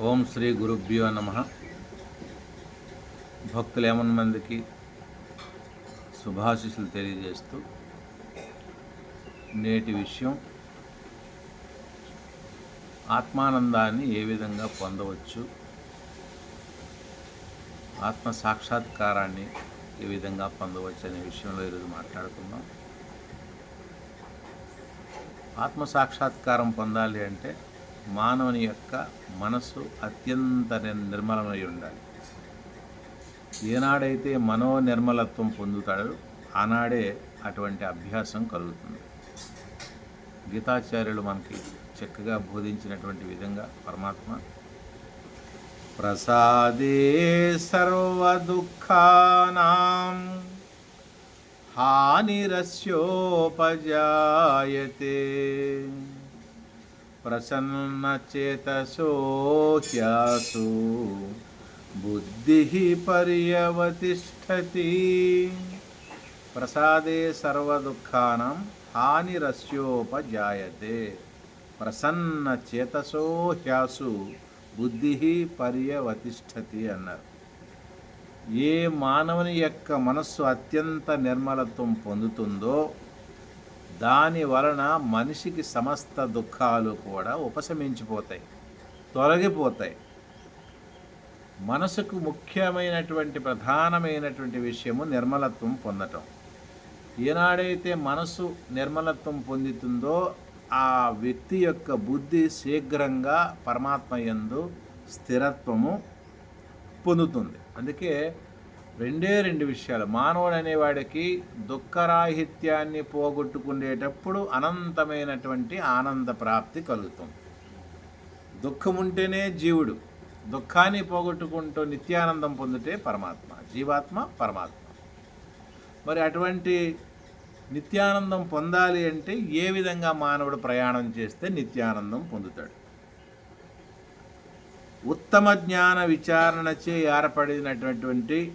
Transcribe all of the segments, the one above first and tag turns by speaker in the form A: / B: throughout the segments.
A: ఓం శ్రీ గురుభ్యో నమ. భక్తులు ఏమన్న మందికి శుభాశిషులు తెలియజేస్తూ నేటి విషయం ఆత్మానందాన్ని ఏ విధంగా పొందవచ్చు ఆత్మ సాక్షాత్కారాన్ని ఏ విధంగా పొందవచ్చు అనే విషయంలో ఈరోజు మాట్లాడుకుందాం. ఆత్మ సాక్షాత్కారం పొందాలి అంటే మానవుని యొక్క మనసు అత్యంత నిర్మలమై ఉండాలి. ఏనాడైతే మనో నిర్మలత్వం పొందుతాడో ఆనాడే అటువంటి అభ్యాసం కలుగుతుంది. గీతాచార్యులు మనకి చక్కగా బోధించినటువంటి విధంగా పరమాత్మ ప్రసాదే సర్వదుఃఖానాం హానిరస్యోపజాయతే. ప్రసన్నచేతసో హ్యాసు బుద్ధి పర్యవతిష్టతి ప్రసాదే సర్వదుఃఖానం హానిరస్యోపజాయతే ప్రసన్నచేతసో హ్యాసు బుద్ధి పర్యవతిష్టతి అన్నారు ఏ మానవుని యొక్క మనస్సు అత్యంత నిర్మలత్వం పొందుతుందో దాని వలన మనిషికి సమస్త దుఃఖాలు కూడా ఉపశమించిపోతాయి తొలగిపోతాయి. మనసుకు ముఖ్యమైనటువంటి ప్రధానమైనటువంటి విషయము నిర్మలత్వం పొందటం. ఏనాడైతే మనసు నిర్మలత్వం పొందుతుందో ఆ వ్యక్తి యొక్క బుద్ధి శీఘ్రంగా పరమాత్మ యందు స్థిరత్వము పొందుతుంది. అందుకే రెండే రెండు విషయాలు. మానవుడు అనేవాడికి దుఃఖరాహిత్యాన్ని పోగొట్టుకునేటప్పుడు అనంతమైనటువంటి ఆనంద ప్రాప్తి కలుగుతుంది. దుఃఖం ఉంటేనే జీవుడు. దుఃఖాన్ని పోగొట్టుకుంటూ నిత్యానందం పొందితే పరమాత్మ. జీవాత్మ పరమాత్మ. మరి అటువంటి నిత్యానందం పొందాలి అంటే ఏ విధంగా మానవుడు ప్రయాణం చేస్తే నిత్యానందం పొందుతాడు? ఉత్తమ జ్ఞాన విచారణచే ఏర్పడినటువంటి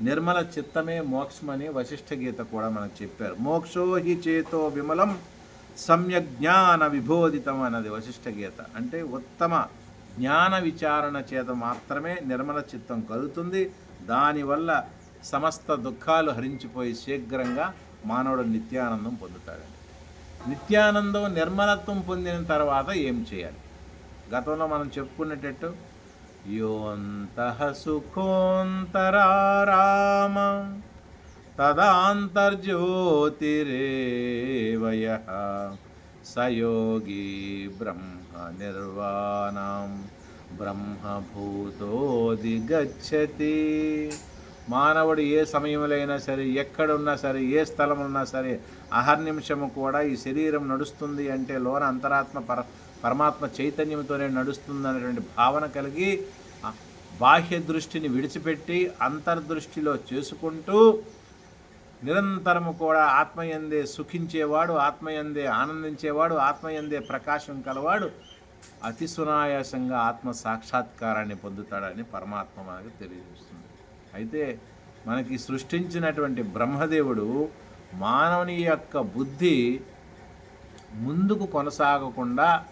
A: నిర్మల చిత్తమే మోక్షమని వశిష్ఠ గీత కూడా మనకు చెప్పారు. మోక్షో హి చేతో విమలం సమ్యక్ జ్ఞాన విభోదితం అన్నది వశిష్ఠ గీత అంటే ఉత్తమ జ్ఞాన విచారణ చేత మాత్రమే నిర్మల చిత్తం కలుగుతుంది. దానివల్ల సమస్త దుఃఖాలు హరించిపోయి శీఘ్రంగా మానవుడు నిత్యానందం పొందుతాడండి నిత్యానందం నిర్మలత్వం పొందిన తర్వాత ఏం చేయాలి? గతంలో మనం చెప్పుకునేటట్టు యోంతః సుఖోంతరారామ తదాంతర్జ్యోతిరేవయ సయోగి బ్రహ్మ నిర్వాణం బ్రహ్మభూతోదిగచ్చతి మానవుడు ఏ సమయంలో సరే ఎక్కడున్నా సరే ఏ స్థలమున్నా సరే అహర్నిమిషము కూడా ఈ శరీరం నడుస్తుంది అంటే లోన అంతరాత్మ పర పరమాత్మ చైతన్యంతోనే నడుస్తుంది అనేటువంటి భావన కలిగి బాహ్య దృష్టిని విడిచిపెట్టి అంతర్దృష్టిలో చేసుకుంటూ నిరంతరము కూడా ఆత్మయందే సుఖించేవాడు ఆత్మయందే ఆనందించేవాడు ఆత్మయందే ప్రకాశం కలవాడు అతి సునాయాసంగా ఆత్మ సాక్షాత్కారాన్ని పొందుతాడని పరమాత్మ మనకు తెలియజేస్తుంది. అయితే మనకి సృష్టించినటువంటి బ్రహ్మదేవుడు మానవుని యొక్క బుద్ధి ముందుకు కొనసాగకుండా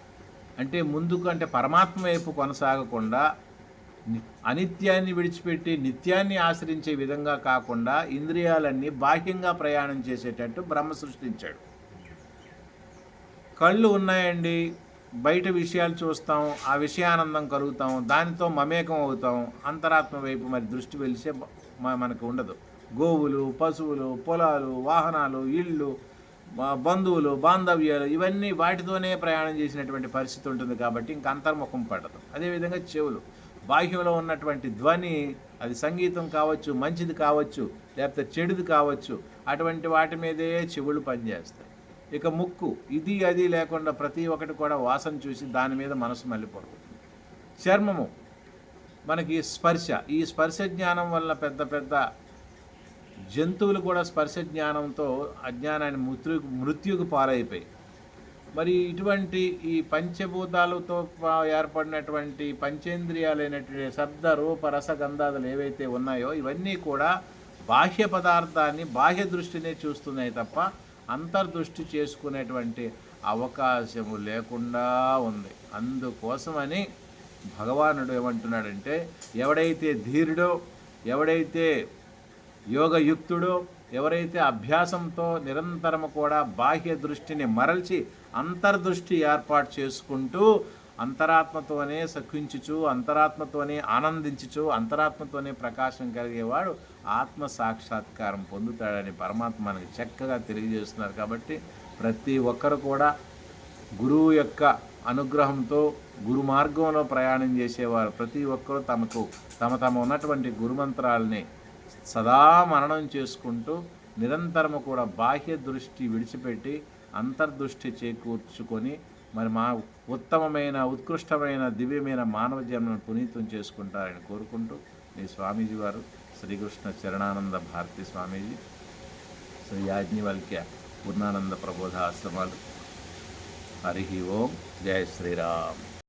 A: అంటే ముందుకు అంటే పరమాత్మ వైపు కొనసాగకుండా ని- అనిత్యాన్ని విడిచిపెట్టి నిత్యాన్ని ఆశ్రయించే విధంగా కాకుండా ఇంద్రియాలన్నీ బాహ్యంగా ప్రయాణం చేసేటట్టు బ్రహ్మ సృష్టించాడు. కళ్ళు ఉన్నాయండి. బయట విషయాలు చూస్తాం ఆ విషయానందం కలుగుతాం దానితో మమేకం అవుతాం అంతరాత్మ వైపు మరి దృష్టి వెలిసే మనకు ఉండదు. గోవులు పశువులు పొలాలు వాహనాలు ఇళ్ళు బంధువులు బాంధవ్యాలు ఇవన్నీ వాటితోనే ప్రయాణం చేసినటువంటి పరిస్థితి ఉంటుంది కాబట్టి ఇంక అంతర్ముఖం పడదు. అదేవిధంగా చెవులు. బాహ్యంలో ఉన్నటువంటి ధ్వని అది సంగీతం కావచ్చు మంచిది కావచ్చు లేకపోతే చెడుది కావచ్చు అటువంటి వాటి మీదే చెవులు పనిచేస్తాయి. ఇక ముక్కు ఇది అది లేకుండా ప్రతి ఒక్కటి కూడా వాసన చూసి దాని మీద మనసు మళ్ళీపోతుంది. చర్మము మనకి స్పర్శ ఈ స్పర్శ జ్ఞానం వల్ల పెద్ద పెద్ద జంతువులు కూడా స్పర్శ జ్ఞానంతో అజ్ఞానాన్ని మృత్యు మృత్యుకు పాలైపోయి మరి ఇటువంటి ఈ పంచభూతాలతో ఏర్పడినటువంటి పంచేంద్రియాలైనటువంటి శబ్ద రూప రస గంధాదులు ఏవైతే ఉన్నాయో ఇవన్నీ కూడా బాహ్య పదార్థాన్ని బాహ్య దృష్టినే చూస్తున్నాయి తప్ప అంతర్దృష్టి చేసుకునేటువంటి అవకాశము లేకుండా ఉంది. అందుకోసమని భగవానుడు ఏమంటున్నాడంటే ఎవడైతే ధీరుడో ఎవడైతే యోగయుక్తుడో ఎవరైతే అభ్యాసంతో నిరంతరము కూడా బాహ్య దృష్టిని మరల్చి అంతర్దృష్టి ఏర్పాటు చేసుకుంటూ అంతరాత్మతోనే సఖించుచు అంతరాత్మతోనే ఆనందించుచు అంతరాత్మతోనే ప్రకాశం కలిగేవాడు ఆత్మ సాక్షాత్కారం పొందుతాడని పరమాత్మ మనకి చక్కగా తెలియజేస్తున్నారు కాబట్టి ప్రతి ఒక్కరు కూడా గురువు యొక్క అనుగ్రహంతో గురు మార్గంలో ప్రయాణం చేసేవారు. ప్రతి ఒక్కరూ తమకు తమ తమ ఉన్నటువంటి గురుమంత్రాలని సదా మననం చేసుకుంటూ నిరంతరము కూడా బాహ్య దృష్టి విడిచిపెట్టి అంతర్దృష్టి చేకూర్చుకొని మరి మా ఉత్తమమైన ఉత్కృష్టమైన దివ్యమైన మానవ జన్మను పునీతం చేసుకుంటారని కోరుకుంటూ మీ స్వామీజీ వారు శ్రీకృష్ణ చరణానంద భారతి స్వామీజీ శ్రీ యాజ్ఞవల్క్య పూర్ణానంద ప్రబోధ ఆశ్రమాలు. హరి ఓం జయ శ్రీరామ్.